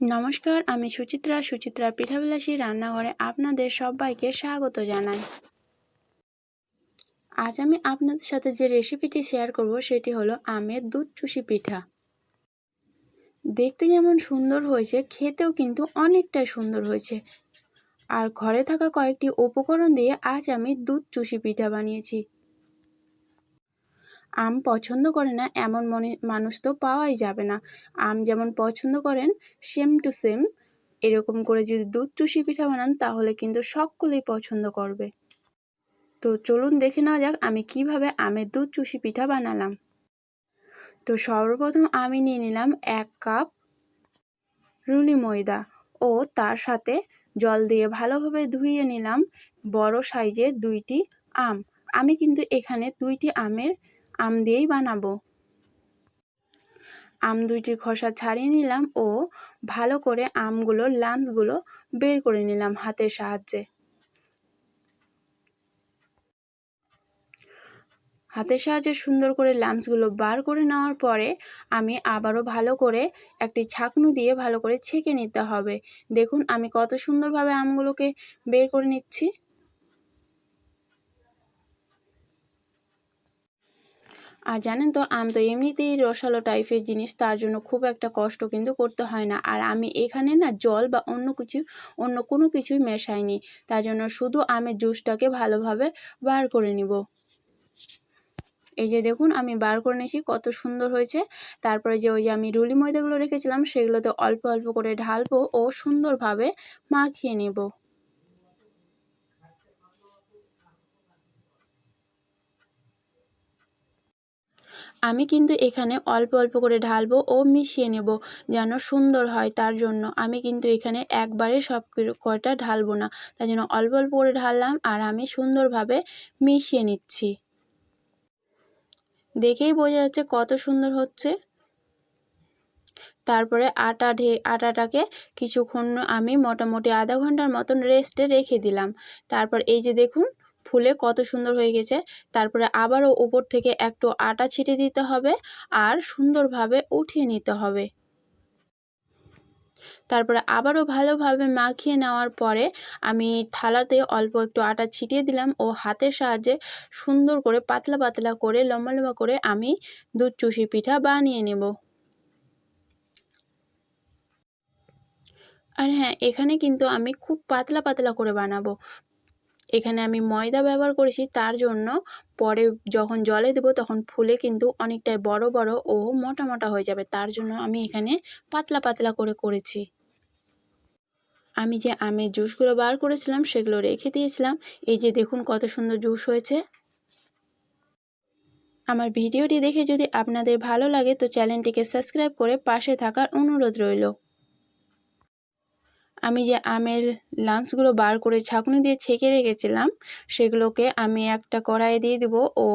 নমস্কার, আমি সুচিত্রা। সুচিত্রা পিঠাবিলাসী রান্নাঘরে আপনাদের সবাইকে স্বাগত জানাই। আজ আমি আপনাদের সাথে যে রেসিপিটি শেয়ার করব, সেটি হলো আমের দুধ চুষি পিঠা। দেখতে যেমন সুন্দর হয়েছে, খেতেও কিন্তু অনেকটাই সুন্দর হয়েছে। আর ঘরে থাকা কয়েকটি উপকরণ দিয়ে আজ আমি দুধ চুষি পিঠা বানিয়েছি। আম পছন্দ করে না, এমন মনে, মানুষ তো পাওয়াই যাবে না। আম যেমন পছন্দ করেন, সেম টু সেম। এরকম করে যদি দুধ চুষি পিঠা বানান, তাহলে কিন্তু সকলেই পছন্দ করবে। তো চলুন দেখে নেওয়া যাক আমি কীভাবে আমের দুধ চুষি পিঠা বানালাম। তো সর্বপ্রথম আমি নিয়ে নিলাম এক কাপ রুলি ময়দা ও তার সাথে জল দিয়ে ভালোভাবে ধুইয়ে নিলাম বড় সাইজের দুইটি আম। আমি কিন্তু এখানে দুইটি আমের আম দিয়েই বানাবো। আম দুইটির খোসা ছাড়িয়ে নিলাম ও ভালো করে আমগুলোর লামসগুলো বের করে নিলাম হাতের সাহায্যে। হাতের সাহায্যে সুন্দর করে লামসগুলো বার করে নেওয়ার পরে আমি আবারও ভালো করে একটি ছাকনু দিয়ে ভালো করে ছেঁকে নিতে হবে। দেখুন আমি কত সুন্দরভাবে আমগুলোকে বের করে নিচ্ছি। আর জানেন তো, আম তো এমনিতেই রসালো টাইপের জিনিস, তার জন্য খুব একটা কষ্ট কিন্তু করতে হয় না। আর আমি এখানে না জল বা অন্য কিছু, অন্য কোনো কিছুই মেশাইনি। তার জন্য শুধু আমের জুসটাকে ভালোভাবে বার করে নিব। এই যে দেখুন, আমি বার করে নিয়েছি, কত সুন্দর হয়েছে। তারপরে যে ওই যে আমি রুলি ময়দাগুলো রেখেছিলাম, সেগুলোতে অল্প অল্প করে ঢালবো ও সুন্দরভাবে মাখিয়ে নেব। আমি কিন্তু এখানে অল্প অল্প করে ঢালবো ও মিশিয়ে নেব যেন সুন্দর হয় তার জন্য। আমি কিন্তু এখানে একবারে সব কয়টা ঢালবো না। তাই জন্য অল্প অল্প করে ঢাললাম আর আমি সুন্দরভাবে মিশিয়ে নিচ্ছি। দেখেই বোঝা যাচ্ছে কত সুন্দর হচ্ছে। তারপরে আটা ঢে, আটাটাকে কিছুক্ষণ আমি মোটামুটি আধা ঘণ্টার মতন রেস্টে রেখে দিলাম। তারপর এই যে দেখুন ফুলে কত সুন্দর হয়ে গেছে। তারপরে আবারও উপর থেকে একটু আটা ছিটে দিতে হবে আর সুন্দরভাবে উঠিয়ে নিতে হবে। তারপরে আবারও ভালোভাবে মাখিয়ে নেওয়ার পরে আমি থালাতে অল্প একটু আটা ছিটিয়ে দিলাম ও হাতের সাহায্যে সুন্দর করে পাতলা পাতলা করে লম্বা লম্বা করে আমি দুধ চুষি পিঠা বানিয়ে নেব। আর হ্যাঁ এখানে কিন্তু আমি খুব পাতলা পাতলা করে বানাবো। এখানে আমি ময়দা ব্যবহার করেছি তার জন্য। পরে যখন জলে দেবো তখন ফুলে কিন্তু অনেকটাই বড় বড় ও মোটা মোটা হয়ে যাবে। তার জন্য আমি এখানে পাতলা পাতলা করে করেছি। আমি যে আমের জুসগুলো বার করেছিলাম সেগুলো রেখে দিয়েছিলাম। এই যে দেখুন কত সুন্দর জুস হয়েছে। আমার ভিডিওটি দেখে যদি আপনাদের ভালো লাগে তো চ্যানেলটিকে সাবস্ক্রাইব করে পাশে থাকার অনুরোধ রইল। আমি যে আমের লামসগুলো বার করে ছাঁকুনি দিয়ে ছেঁকে রেখেছিলাম, সেগুলোকে আমি একটা কড়াইয়ে দিয়ে দেব। ও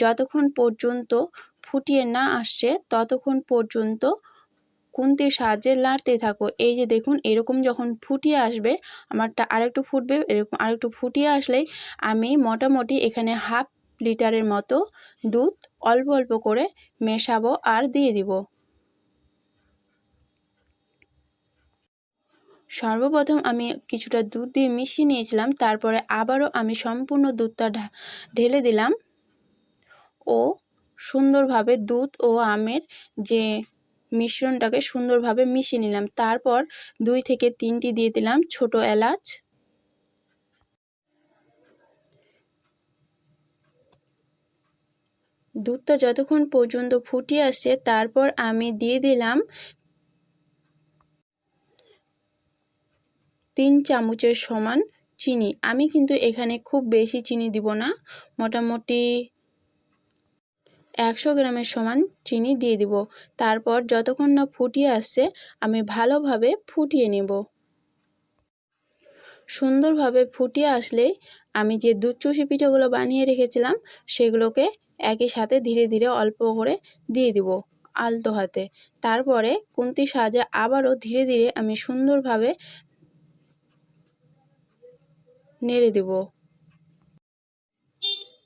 যতক্ষণ পর্যন্ত ফুটিয়ে না আসছে, ততক্ষণ পর্যন্ত কুন্তির সাহায্যে লাড়তে থাকো। এই যে দেখুন, এরকম যখন ফুটিয়ে আসবে, আমারটা আরেকটু ফুটবে, এরকম আরেকটু ফুটিয়ে আসলেই আমি মোটামুটি এখানে হাফ লিটারের মতো দুধ অল্প অল্প করে মেশাবো আর দিয়ে দিব। সর্বপ্রথম আমি কিছুটা দুধ দিয়ে মিশিয়ে নিয়েছিলাম, তারপরে আবারও আমি সম্পূর্ণ দুধটা ঢেলে দিলাম। ও সুন্দরভাবে দুধ ও আমের যে মিশ্রণটাকে সুন্দরভাবে মিশিয়ে নিলাম। তারপর দুই থেকে তিনটি দিয়ে দিলাম ছোট এলাচ। দুধটা যতক্ষণ পর্যন্ত ফুটিয়ে আসছে, তারপর আমি দিয়ে দিলাম তিন চামচের সমান চিনি। আমি কিন্তু এখানে খুব বেশি চিনি দিব না। মোটামুটি একশো গ্রামের সমান চিনি দিয়ে দিব। তারপর যতক্ষণ না ফুটিয়ে আসছে, আমি ভালোভাবে ফুটিয়ে নেব। সুন্দরভাবে ফুটিয়ে আসলে আমি যে দুধ চষি পিঠাগুলো বানিয়ে রেখেছিলাম, সেগুলোকে একই সাথে ধীরে ধীরে অল্প করে দিয়ে দিব আলতো হাতে। তারপরে কুন্তি সাহায্যে আবারও ধীরে ধীরে আমি সুন্দরভাবে নেড়ে দেব।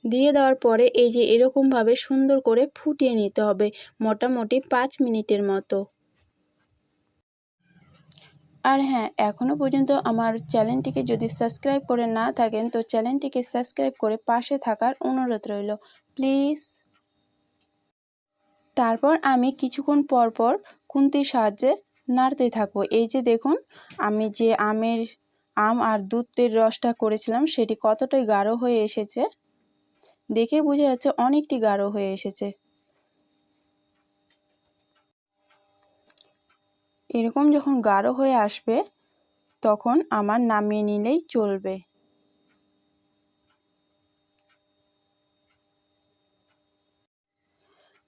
দিয়ে দেওয়ার পরে এই যে এরকমভাবে সুন্দর করে ফুটিয়ে নিতে হবে মোটামুটি পাঁচ মিনিটের মতো। আর হ্যাঁ এখনও পর্যন্ত আমার চ্যানেলটিকে যদি সাবস্ক্রাইব করে না থাকেন, তো চ্যানেলটিকে সাবস্ক্রাইব করে পাশে থাকার অনুরোধ রইল। প্লিজ। তারপর আমি কিছুক্ষণ পর পর খুন্তির সাহায্যে নাড়তে থাকব। এই যে দেখুন, আমি যে আমের আম আর দুধের রসটা করেছিলাম, সেটি কতটাই গাঢ় হয়ে এসেছে দেখে বোঝা যাচ্ছে অনেকটি গাঢ় হয়ে এসেছে। এরকম যখন গাঢ় হয়ে আসবে, তখন আমার নামিয়ে নিলেই চলবে।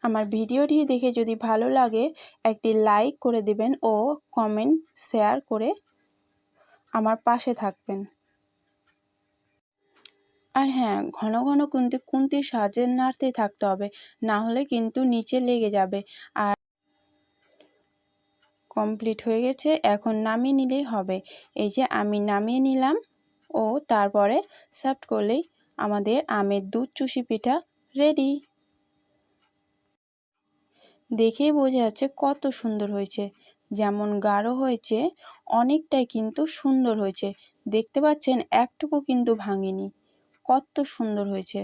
আমার ভিডিওটি দেখে যদি ভালো লাগে, একটি লাইক করে দেবেন ও কমেন্ট শেয়ার করে আমার পাশে থাকবেন। আর হ্যাঁ ঘন ঘন কিন্তু, কুন্তির সাহায্যে নাড়তে থাকতে হবে, না হলে কিন্তু নিচে লেগে যাবে। আর কমপ্লিট হয়ে গেছে, এখন নামিয়ে নিলেই হবে। এই যে আমি নামিয়ে নিলাম ও তারপরে সার্ভ করলেই আমাদের আমের দুধ চুষি পিঠা রেডি। দেখেই বোঝা যাচ্ছে কত সুন্দর হয়েছে। যেমন গাঢ় হয়েছে, অনেকটাই কিন্তু সুন্দর হয়েছে। দেখতে পাচ্ছেন, একটুকু কিন্তু ভাঙেনি। কত সুন্দর হয়েছে।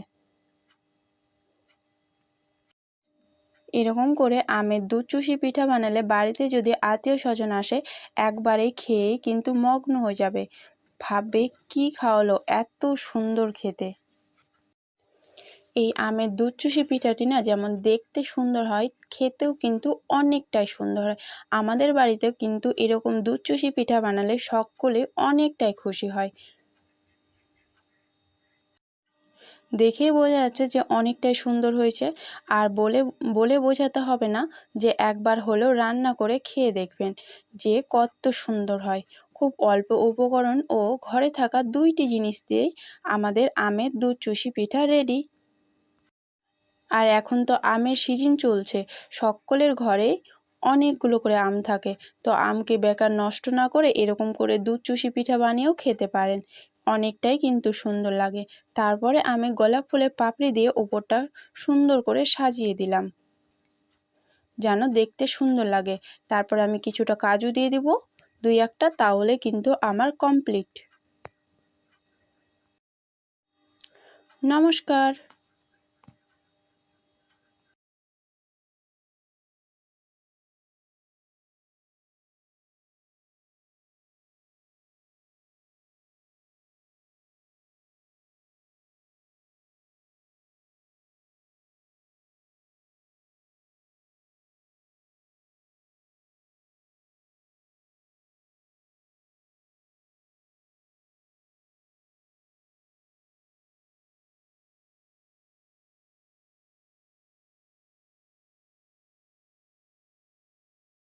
এরকম করে আমের দুধ চুষি পিঠা বানালে বাড়িতে যদি আত্মীয় স্বজন আসে একবারে খেয়েই কিন্তু মগ্ন হয়ে যাবে। ভাববে, কি খাওয়ালো এত সুন্দর খেতে। এই আমের দুধ চুষি পিঠাটি না যেমন দেখতে সুন্দর হয়, খেতেও কিন্তু অনেকটাই সুন্দর হয়। আমাদের বাড়িতেও কিন্তু এরকম দুধ চুষি পিঠা বানালে সকলে অনেকটাই খুশি হয়। দেখে বোঝা যাচ্ছে যে অনেকটাই সুন্দর হয়েছে। আর বলে বলে বোঝাতে হবে না যে একবার হলেও রান্না করে খেয়ে দেখবেন যে কত সুন্দর হয়। খুব অল্প উপকরণ ও ঘরে থাকা দুইটি জিনিস দিয়েই আমাদের আমের দুধ চুষি পিঠা রেডি। আর এখন তো আমের সিজন চলছে। সকলের ঘরে অনেকগুলো করে আম থাকে। তো আমকে বেকার নষ্ট না করে এরকম করে দুধ চুষি পিঠা বানিয়েও খেতে পারেন। অনেকটাই কিন্তু সুন্দর লাগে। তারপরে আমি গোলাপ ফুলের পাপড়ি দিয়ে ওপরটা সুন্দর করে সাজিয়ে দিলাম। যেন দেখতে সুন্দর লাগে। তারপর আমি কিছুটা কাজু দিয়ে দিব, দুই একটা, তাহলে কিন্তু আমার কমপ্লিট নমস্কার।